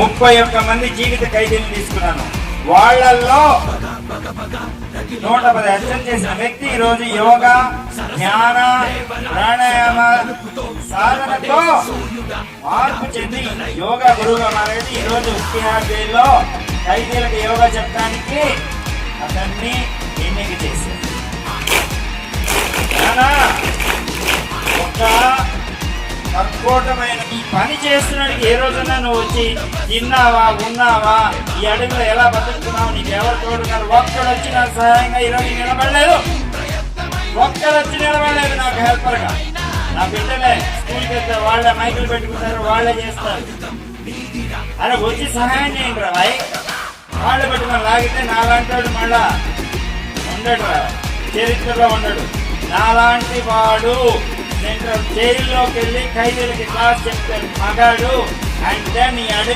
ముప్పై ఒక్క మంది జీవిత ఖైదీలు తీసుకున్నాను. వాళ్ళల్లో నూట పది అర్చన చేసిన వ్యక్తి ఈ రోజు యోగా జ్ఞాన ప్రాణాయామ సాధనతో మార్పు చెంది యోగా గురువుగా మారేది ఈ రోజు తిహార్ జైల్లో ఖైదీలకు యోగా చెప్పడానికి అతన్ని కర్కోటమైన ఈ పని చేస్తున్నాడికి ఏ రోజున నువ్వు వచ్చి తిన్నావా ఉన్నావా? ఈ అడవిలో ఎలా బతుకుతున్నావు? నీకు ఎవరు తోడున్నారు? ఒక్కడు వచ్చి నాకు సహాయంగా ఈరోజు నిలబడలేదు. ఒక్కడు వచ్చి నిలబడలేదు నాకు హెల్పర్గా. నా బిడ్డలే స్కూల్కి వెళ్తే వాళ్ళే మైకులు పెట్టుకుంటారు వాళ్ళే చేస్తారు. అరే వచ్చి సహాయం చేయండి రా భాయ్ వాళ్ళు పెట్టుకొని లాగితే నాలాంటి వాడు మళ్ళా ఉండడు రా. చరిత్రలో ఉండడు. నాలాంటి వాడు. జైల్లోకి వెళ్ళి ఖైదీలకి క్లాస్ చెప్తాడు మగాడు. అంటే నీ అడవి